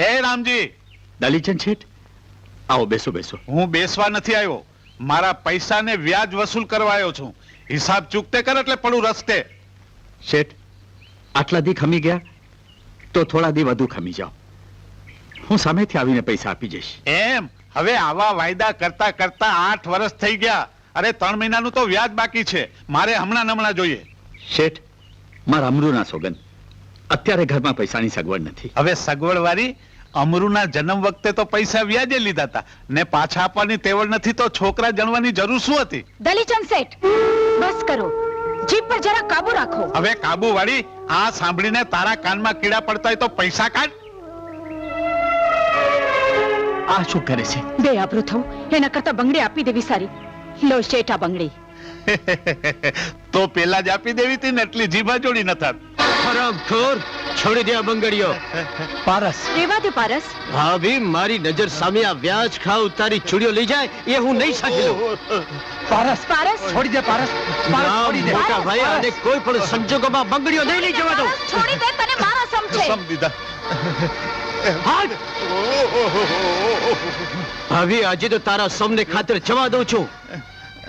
હે રામજી. દલીચંદ શેઠ આવો બેસો બેસો. હું બેસવા નથી આવ્યો. મારા પૈસાને વ્યાજ વસૂલ કરવા આવ્યો છું. હિસાબ ચૂકતે કર એટલે પડું રસ્તે. શેઠ આટલા દી ખમી ગયા તો થોડા દી વધુ ખમી જાઓ. હું સામેથી આવીને પૈસા આપી જઈશ. એમ? હવે આવા વાયદા કરતા કરતા આઠ વર્ષ થઈ ગયા. અરે ત્રણ મહિનાનું તો વ્યાજ બાકી છે. મારે હમણાં ને હમણાં જોઈએ. શેઠ મારા અમરુના સોગન અત્યારે ઘરમાં પૈસાની સગવડ નથી. હવે સગવડ વાળી અમરુના જન્મ વખતે તો પૈસા વ્યાજે લીધા હતા. ને પાછા આપવાની તેવડ નથી તો છોકરા જણવાની જરૂર શું હતી? દલીચંદ શેઠ બસ કરો. જીભ પર જરા કાબુ રાખો. હવે કાબુ વાળી આ સાંભળીને તારા કાનમાં કીડા પડતા હોય તો પૈસા કાઢ. આ શું કરે છે? બે આબરૂ થવું. એના કરતા બંગડી આપી દેવી સારી. લો શેઠ આ બંગડી. તો પેલા જ આપી દેવી હતી ને એટલી જીભા જોડી ન થાત. ખરાબખોર છોડી દે આ બંગડીઓ. પારસ. રેવા દે પારસ. ભાભી મારી નજર સામે આ વ્યાજ ખાવ તારી ચૂડીઓ લઈ જાય એ હું નહીં સાચી લઉં. પારસ. પારસ. છોડી દે પારસ. ના, મોટા ભાઈ આને કોઈ પણ સંજોગોમાં બંગડીઓ નહીં લઈ જવા દઉં. છોડી દે તને મારા સમજે સમજીદા હાલ ભાભી આજે તો તારા સમને ખાતર જવા દઉં છું.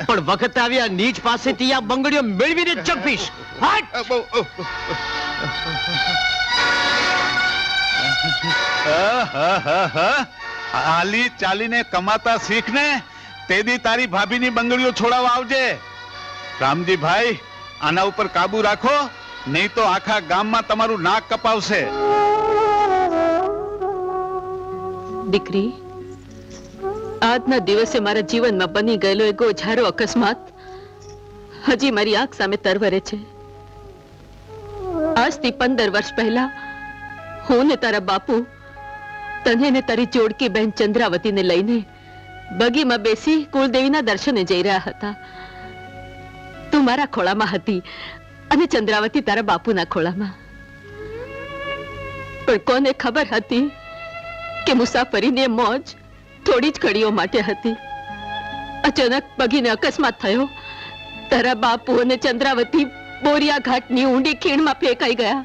પણ વખત આવ્યા નીચ પાસેથી આ બંગડીઓ મેળવીને જ ચંપીશ હાટ! હાલી ચાલીને કમાતા શીખ ને તેદી તારી ભાભીની બંગડીઓ છોડાવવા આવજે. રામજી ભાઈ, આના ઉપર કાબુ રાખો, નહીં તો આખા ગામમાં તમારું નાક કપાવશે. દીકરી, આજના દિવસે મારા જીવનમાં બની ગયેલો એ ગોઝારો અકસ્માત હજી મારી આંખ સામે તરવરે છે. આજથી પંદર વર્ષ પહેલા હું ને તારા બાપુ તને ને તારી જોડકી બહેન ચંદ્રાવતીને લઈને બગીમાં બેસી કુળદેવીના દર્શને જઈ રહ્યા હતા. તું મારા ખોળામાં હતી અને ચંદ્રાવતી તારા બાપુના ખોળામાં. પણ કોને ખબર હતી કે મુસાફરીની મોજ થોડી જ ઘડીઓ માટે હતી. અચાનક બગીને અકસ્માત થયો. તારા બાપુ અને ચંદ્રાવતી બોરિયા ઘાટની ઊંડી ખીણમાં ફેંકાઈ ગયા.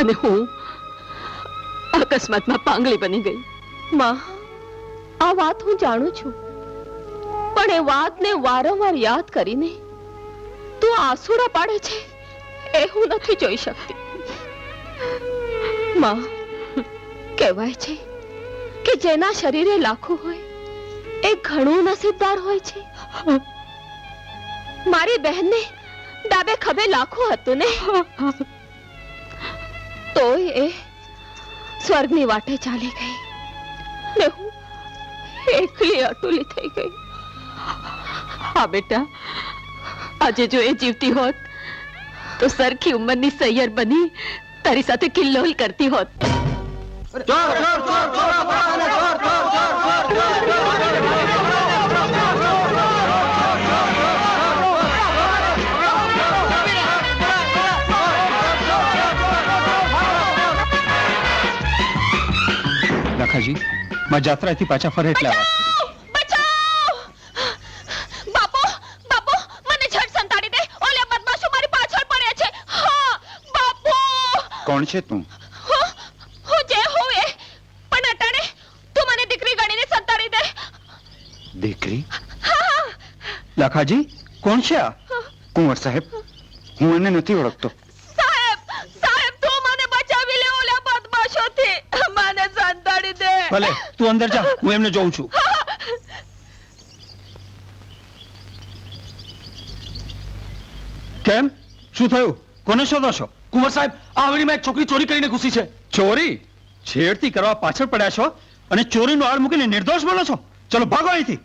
અને હું અકસ્માતમાં પાંગળી બની ગઈ. માં, આ વાત હું જાણું છું. પણ એ વાતને વારંવાર યાદ કરીને તું આસુરા પાડે છે એ હું નથી જોઈ શકતી. માં, કહેવાય છે કે જેના શરીરે લાખો હોય, એ ઘણું નસીબદાર હોય છે. મારી બહેનને ડાબે ખભે લાખો હતું ને તો એ સ્વર્ગની વાટે ચાલી ગઈ ને હું એકલી અટુલી થઈ ગઈ હા બેટા આજે જો એ જીવતી હોત તો સરખી ઉંમરની સૈયર બની તારી સાથે કિલ્લોલ કરતી હોત લખાજી માં જાત્રાથી પાછા ફરે એટલે આ વાત. બચાવ! બાપુ બાપુ મને ઝટ સંતાડી દે. ઓલે બદમાશો મારી પાછળ પડ્યા છે. હા બાપુ! કોણ છે તું? હું હું જે હું એ. પણ અટાણે તું મને દીકરી ગણીને સંતાડી દે. દીકરી? લખાજી કોણ છે આ? કુંવર સાહેબ હું એને નથી ઓળખતો સાહેબ સાહેબ તું મને બચાવી લે ઓલા બદમાશોથી મને સંતાડી દે ભલે, તું અંદર જા, હું એમને જોઉં છું. કેમ? શું થયું? કોને શોધો છો? કુંવર સાહેબ, આ હવેલીમાં એક છોકરી ચોરી કરીને ઘૂસી છે. ચોરી? છેડતી કરવા પાછળ પડ્યા છો અને ચોરીનો આળ મૂકીને નિર્દોષ બોલો છો? ચલો, ભાગો અહીંથી.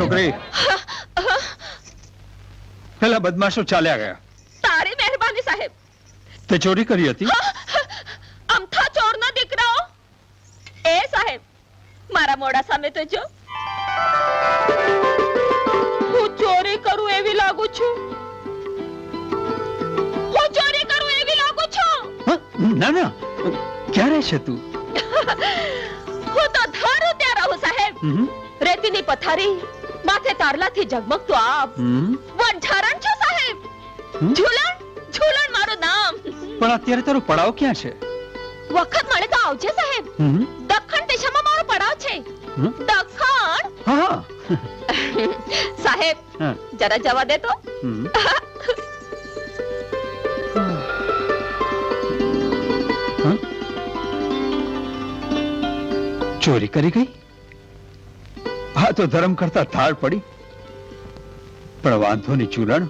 છોકરી. પેલા બદમાશો ચાલ્યા ગયા. તારી મહેરબાની સાહેબ. તે ચોરી કરી હતી? અમથા ચોરના દીકરાઓ? એ સાહેબ મારા મોડા સામે તો જો. હું ચોરી કરું એવી લાગુ છું. હું ચોરી કરું એવી લાગુ છું. ના ના. ક્યારે છે તું? હું તો ધારું ત્યાં રહું સાહેબ? રેતીની પથારી માથે તારલાથી ઝગમગતો આપ. હમ? વંઠારણ છો સાહેબ? ઝૂલણ? ઝૂલણ મારું નામ. પણ અત્યારે તારો પડાવ ક્યાં છે? વખત મળે તો આવજે સાહેબ? દક્ષિણ દિશામાં મારો પડાવ છે? દક્ષિણ હા સાહેબ જરા જવા દે તો. ચોરી કરી ગઈ? તો ધર્મ કરતા ધાર પડી. પણ વાંધો નહીં, ચૂરણ.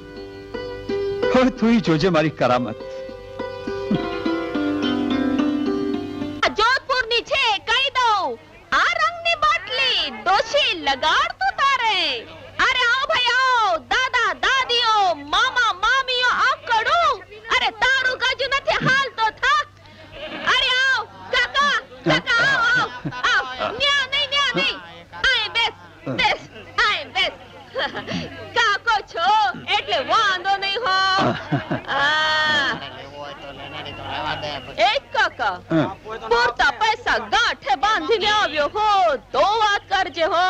હવે તું જોજે મારી કરામત. જોધપુરની છે, કહી દઉં. આ રંગની બાટલી ડોશી લગાડ કાકા પૂરતા પૈસા ગાંઠે બાંધીને આવ્યો હો તો વાત કરજે હો.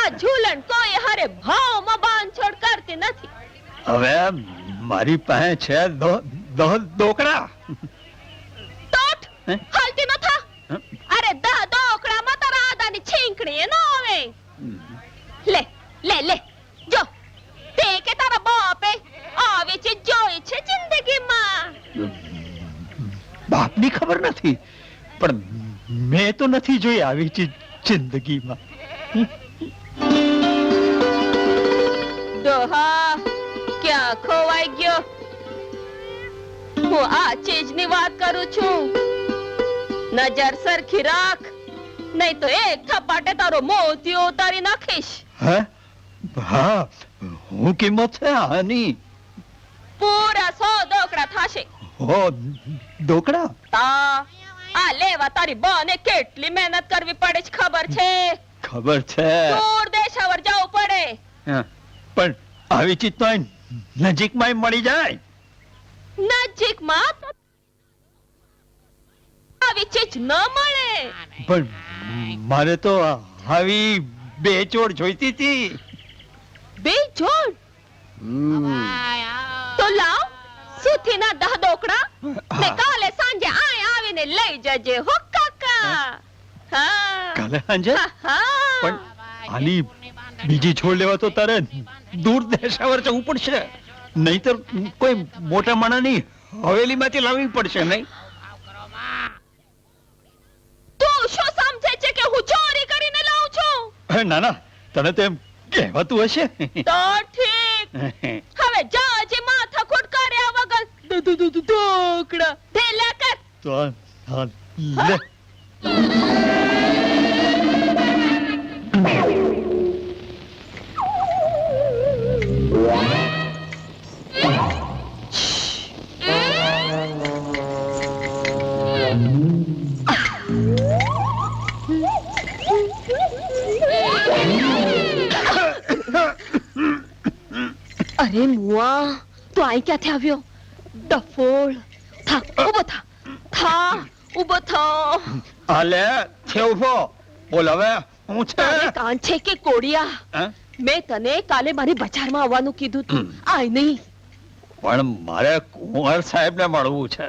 આ ઝૂલણ કોઈ હારે ભાવમાં બાંધછોડ કરતી નથી. હવે મારી પાસે છે દો દો ડોકરા તોટ હાલતી ન થા અરે અરે ડોકરા માં તારા આદાની છીંકણી ન આવે. લે લે લે જો તે કે તારા બાપે આવી છે જોઈ છે જિંદગીમાં. બાપની ખબર નથી. પણ મેં તો નથી જોઈ આવી ચીજ જિંદગીમાં. ડોહા ક્યાં ખોવાઈ ગયો? હું આ ચીજની વાત કરું છું. નજર સરખી રાખ નહીં તો એક થપાટે તારો મોતિયો ઉતારી નાખીશ. હે? હા હું કિંમત છે આની? પૂરા સો દોકડા થાશે. દોકડા તા આ લેવા તારી બને કેટલી મહેનત કરવી પડે છે ખબર છે? ખબર છે. દૂર દેશાવર જવું પડે. પણ આવી ચીજ તો નજીકમાં મળી જાય. નજીકમાં આવી ચીજ ન મળે. પણ મારે તો આવી બેચોડ જોઈતી હતી. બે ચોર તો લાવ. સુથીના દહ દોકડા. ને કાલે સાંજે આય આવીને લઈ જજે હો કાકા. હા. કાલે સાંજે. પણ આની બીજી છોડ લેવા તો તારે દૂર દેશાવર જવું પડશે. નહીતર કોઈ મોટા માણાની હવેલીમાંથી લાવવી પડશે નહીં? તું શું સમજે છે કે હું ચોરી કરીને લાવું છું? ના ના. તને તો એમ કહેવાતું હશે. તો ઠીક હવે જા જે માથા ખોટ કર્યા દોકડા. ઢેલા કર તો લે. અરે મુઆ તું અહીં ક્યાંથી આવ્યો? ડફોળ થા ઊભો થા થા ઊભો થા અલે છે ઊભો બોલ હવે હું છે કાન છે કે કોડિયા? મેં તને કાલે મારી બજારમાં આવવાનું કીધું તું આય નહીં પણ મારે કુંવર સાહેબ ને મળવું છે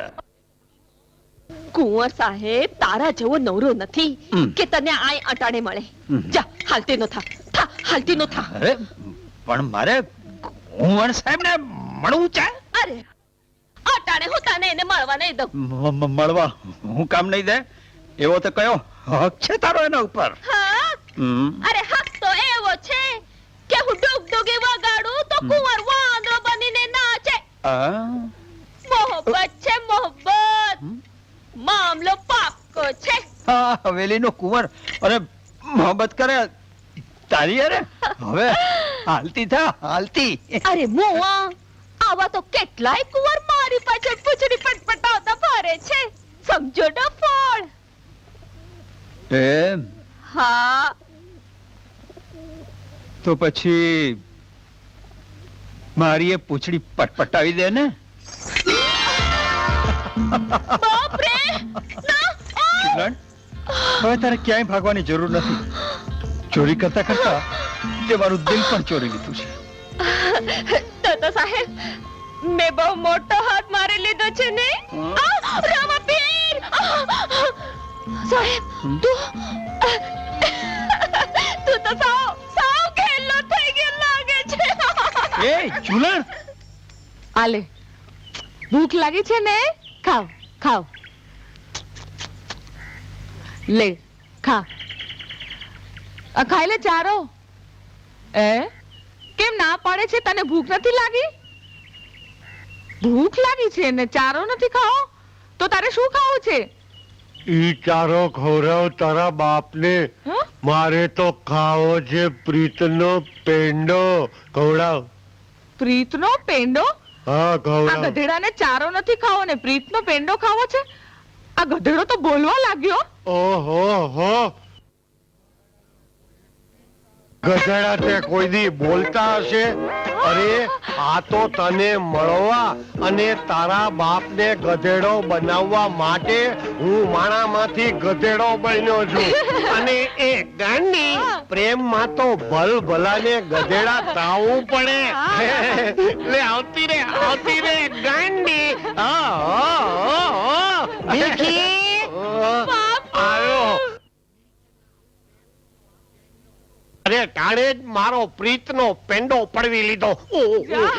કુંવર સાહેબ તારા જેવો નવરો નથી કે તને આય અટાણે મળે જા હાલતી નો થા થા હાલતી નો થા અરે પણ મારે કુંવર સાહેબ ને મળવું છે અરે અટાણે હું તને એને મળવા નહીં દઉં. મળવા. હું કામ નહીં દે. એવો તો કયો? હક છે તારો એના ઉપર. હક? અરે હક તો એવો છે કે હું ડુગડુગી વગાડું તો કુંવર વાંદરો બનીને નાચે? મોહબ્બત છે મોહબ્બત. મામલો પાકો છે. હવેલી હવેલીનો કુંવર. અરે મોહબ્બત કરે. તારી અરે. હવે હાલતી થા હાલતી. અરે મોઆ આવા તો કેટલાય કુંવર મારી પાછળ પૂછડી પટપટાવતા ફરે છે. સમજો ડફોળ એમ? હા. તો પછી મારી એ પૂછડી પટપટાવી દે ને? બાપ રે! ના આ! હવે તારે ક્યાંય ભાગવાની જરૂર નથી. ચોરી કરતા કરતા તે મારું દિલ પણ ચોરી લીધું છે. મેં બહુ મોટો હાથ મારી લીધો છે ને? રામાપીર સાહેબ તું તું તો સાવ સાવ ખેલો થઈ ગયો લાગે છે. એ ચુલણ આલે ભૂખ લાગી છે ને? ખાવ ખાવ. લે ખા. ખાઈ લે ચારો. એ? કેમ ના પાડે છે? તને ભૂખ નથી લાગી? ભૂખ લાગી છે ને ચારો નથી ખાવો? તો તારે શું ખાવું છે? ઈ ચારો ખવડાવ તારા બાપને. મારે તો ખાવો છે પ્રીતનો પેંડો. ખવડાવ. પ્રીતનો પેંડો? હા આ ખવડાવ. ગધેડાને ચારો નથી ખાવો ને પ્રીતનો પેંડો ખાવો છે? આ ગધેડો તો બોલવા લાગ્યો. ઓહો હો. ગધેડા તે કોઈ દી બોલતા હશે? અરે આ તો તને મળવા અને તારા બાપને ગધેડો બનાવવા માટે હું માણામાંથી ગધેડો બન્યો છું. અને એ ગાંડી પ્રેમમાં તો ભલ ભલાને ગધેડા તાવું પડે. લે આવતી રે આવતી રે ગાંડી. આ, અરે તારે જ મારો પ્રીતનો પેંડો પડવી લીધો. ઓહો,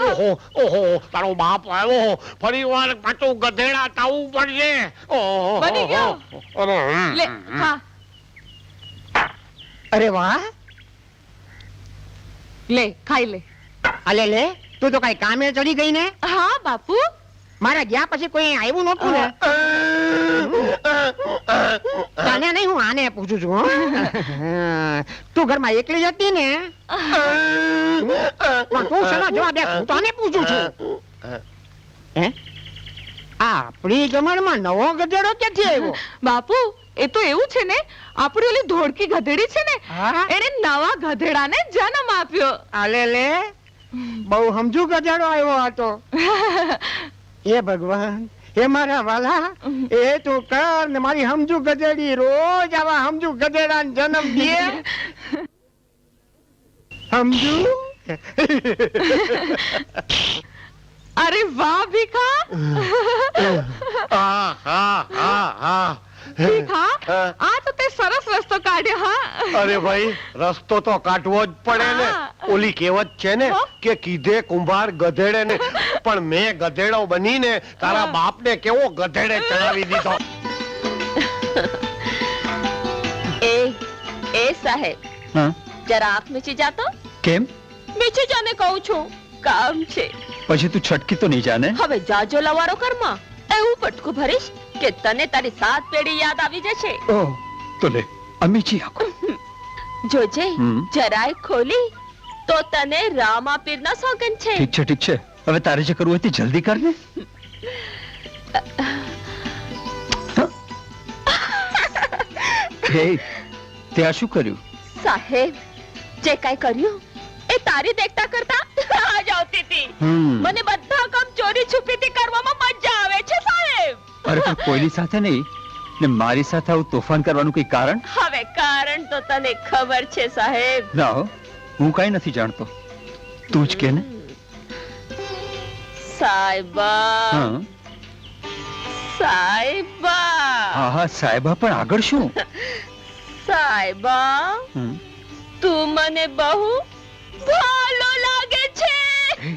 ઓહો ઓહો તારો બાપ આવ્યો. ફરી વાર પાછું ગધેડા તાવું પડશે. ઓહો, બની ગયો? અરે, લે હમ. અરે વાહ. લે ખાઈ લે. અલે લે તું તો કઈ કામે ચડી ગઈ ને? હા બાપુ. મારા ગયા પછી કોઈ આવ્યું નહોતું ને? તને નહીં હું આને પૂછું છું હો. તું ઘરમાં એકલી જ હતી ને? પણ તું શેનો જવાબ દે હું તને પૂછું છું. હે? આપણી જમણમાં નવો ગધેડો ક્યાંથી આવ્યો? બાપુ એ તો એવું છે ને આપણી ઓલી ધોળકી ગધેડી છે ને હા? એને નવા ગધેડાને જન્મ આપ્યો. આલે લે. બહુ સમજુ ગધેડો આવ્યો હતો એ ભગવાન એ મારા વાલા એ તું કર ને મારી સમજુ ગધેડી રોજ આવા સમજુ ગધેડા જન્મ દે. સમજુ અરે વાહ ભીખા. હા હા હા હા. ભીખા આ તો તે સરસ રસ્તો કાઢ્યો હા. અરે ભાઈ રસ્તો તો કાઢવો જ પડે ને. ઓલી કહેવત છે ને કે કીધે કુંભાર ગધેડે ને પણ મેં ગધેડો બનીને તારા. બાપને કેવો ગધેડે ચડાવી દીધો? એ એ સાહેબ હા? જરા આંખ મીચી જાતો? કેમ? મીચી જાને કહું છું કામ છે. પછી તું છટકી તો નહીં જાને? હવે જાજો લવારો કરમાં એવું પટકું ભરીશ કે તને તારી સાત પેઢી યાદ આવી જશે. ઓ તો લે અમીજી આખો. જોજે જરાય ખોલી તો તને રામાપીરના સોગન છે. ઠીક છે ઠીક છે. હવે તારે જે કરવું હતી જલ્દી કર ને હે તે આ શું કર્યું? સાહેબ જે કઈ કર્યું એ તારી દેખતા કરતા આ જ આવતી હતી. મને બધા કામ ચોરી છુપીથી કરવામાં મજા આવે છે સાહેબ. અરે પણ કોઈની સાથે નહીં. ને મારી સાથે આવું તોફાન કરવાનું કોઈ કારણ? હવે કારણ તો તને ખબર છે સાહેબ. ના હો કઈ નથી જાણતો. તું જ કે ને? સાહેબા સાહેબા હા હા સાહેબા પણ આગળ શું? સાહેબા તું મને બહુ ભાલો લાગે છે. એ,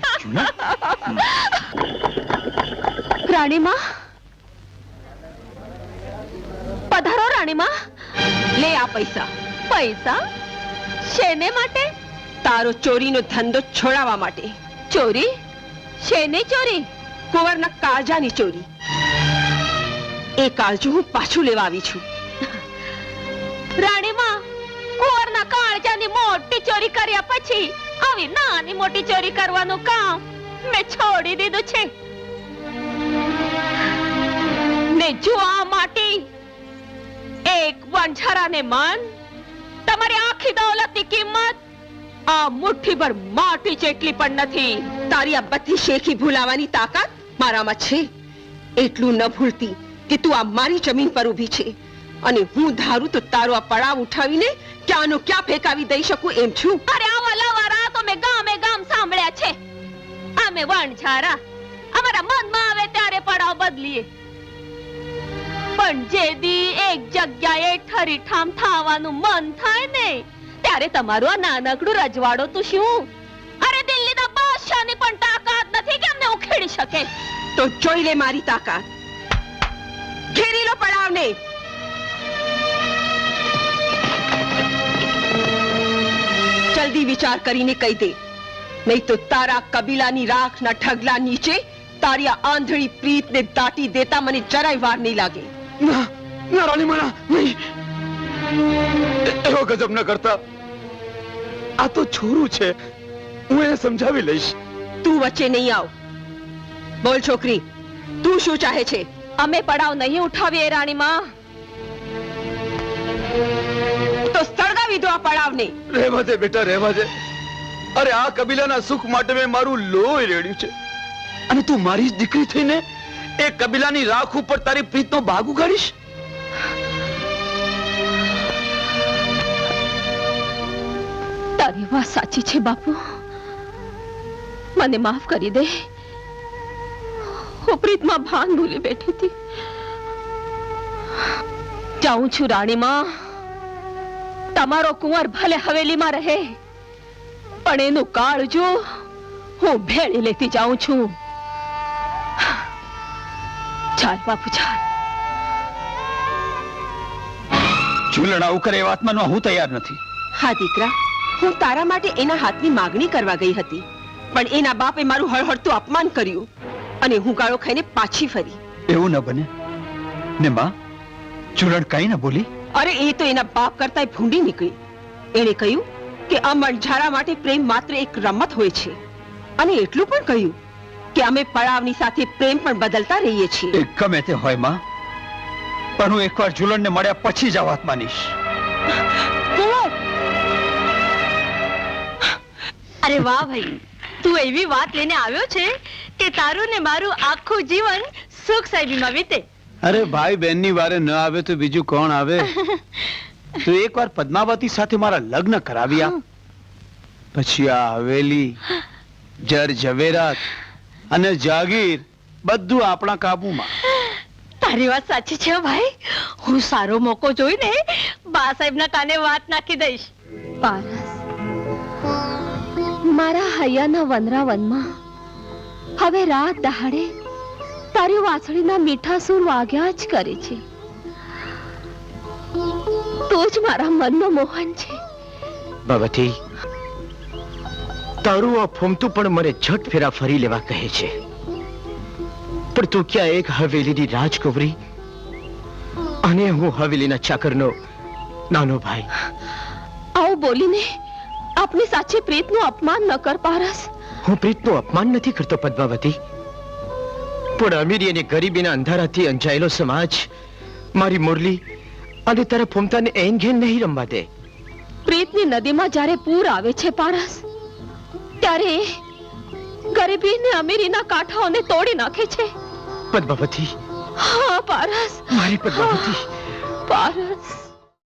પધારો રાણીમાં. લે આ પૈસા. પૈસા શેને માટે? તારો ચોરીનો ધંધો છોડાવવા માટે. ચોરી? શેની ચોરી? કુંવરના કાળજાની ચોરી. એ કાળજું હું પાછું લેવા આવી છું. રાણીમા કુંવરના કાળજાની મોટી ચોરી કર્યા પછી આવી નાની મોટી ચોરી કરવાનું કામ મેં છોડી દીધું છે. ને જોવા માટે એક વંછરાને મન તમારી આખી દોલતની કિંમત આ મુઠ્ઠીભર માટી જેટલી પણ નથી. તારી આ બધી શેખી ભૂલાવાની તાકાત મારામાં છે. એટલું ન ભૂલતી કે તું આ મારી જમીન પર ઊભી છે. અને હું ધારું તો તારો આ પડાવ ઉઠાવીને ક્યાંનો ક્યાં ફેંકાવી દઈ શકું એમ છું. અરે આવા લવારા તો મેં ગામે ગામ સાંભળ્યા છે. અમે વણઝારા. અમારા મનમાં આવે ત્યારે પડાવ બદલીએ. પણ જે દી એક જગ્યાએ ઠરીઠામ થવાનું મન થાય ને ત્યારે તમારું આ નાનકડું રજવાડો તો શું? અરે દિલ્હીના બાદશાહની પણ તાકાત નથી કે અમને ઉખેડી શકે. તો જોઈ લે મારી તાકાત. ઘેરી લો પડાવને. જલ્દી વિચાર કરીને કહી દે. નહીં તો તારા કબીલાની રાખના ઢગલા નીચે તારી આ આંધળી પ્રીતને દાટી દેતા મને જરાય વાર નહીં લાગે. ના ના રાણીમાના નહીં. એવો ગજબ ન કરતા. આ તો છોરું છે. હું એને સમજાવી લઈશ. તું વચ્ચે નહીં આવ. બોલ છોકરી તું શું ચાહે છે? અમે પડાવ નહીં ઉઠાવીએ રાણીમાં. તો સળગાવી દો આ પડાવને. રહેવા દે બેટા રહેવા દે. અરે આ કબીલાના સુખ માટે મેં મારું લોહી રેડ્યું છે. અને તું મારી જ દીકરી થઈને એ કબીલાની રાખ ઉપર તારી પ્રીતનો ભાગ ઉગાડીશ? તારી વાત સાચી છે બાપુ. મને માફ કરી દે. હું પ્રીતમાં ભાન ભૂલી બેઠી હતી. જાઉં છું રાણીમાં. તમારો કુંવર ભલે હવેલીમાં રહે પણ એનું કાળજો હું ભેળી લેતી જાઉં છું. ચાલ બાપુ ચાલ. ઝૂલણ આવું કરે એ વાતમાં હું તૈયાર નથી. હા દીકરા. હું તારા માટે એના હાથની માગણી કરવા ગઈ હતી. પણ એના બાપે મારું હળહળતું અપમાન કર્યું અને હું ગાળો ખાઈને પાછી ફરી. એવું ન બને. ને માં ચૂરણ કઈ ન બોલી. અરે એ તો એના બાપ કરતા ભૂંડી નીકળી. એણે કહ્યું કે આ મણઝારા માટે પ્રેમ માત્ર એક રમત હોય છે. અને એટલું પણ કહ્યું કે અમે પડાવની સાથે પ્રેમ પણ બદલતા રહીએ છીએ. ગમે તે હોયમાં. પણ હું એકવાર ઝુલણને મળ્યા પછી જ આ વાત માનીશ. અરે વાહ ભાઈ તું એવી વાત લઈને આવ્યો છે કે તારું ને મારું આખું જીવન સુખ સાહેબીમાં વીતે. અરે ભાઈ બહેનની વારે ન આવે તો બીજું કોણ આવે? તું એકવાર પદ્માવતી સાથે મારા લગ્ન કરાવ્યા પછી આ હવેલી જર ઝવેરાત અને જાગીર બધું આપણા કાબુમાં. તારી વાત સાચી છે ભાઈ. હું સારો મોકો જોઈને બા સાહેબના કાને વાત નાખી દઈશ. પારસ. મારા હૈયાના વનરાવનમાં. હવે રાત દહાડે તારી વાછડીના મીઠા સૂર વાગ્યા જ કરે છે. તો જ મારા મનનો મોહન છે. ભગવતી તારું આ ફોમતું પણ મને ઝટ ફેરા ફરી લેવા કહે છે. પણ તું ક્યાં એક હવેલીની રાજકુંવરી અને હું હવેલીના ચાકરનો નાનો ભાઈ? આવું બોલીને આપની સાચે પ્રીતનું અપમાન ન કર પારસ. હું પ્રીતનું અપમાન નથી કરતો પદ્માવતી. પણ અમીરી અને ગરીબીના અંધારાથી અંજાયેલો સમાજ મારી મુરલી અને તારા ફૂમતાને એન ઘેન નહીં રમવા દે. પ્રીતની નદીમાં જ્યારે પૂર આવે છે પારસ ત્યારે ગરીબી ને અમીરીના કાંઠાઓને તોડી નાખે છે. પદ્માવતી. હા પારસ. મારી પદ્માવતી. પારસ.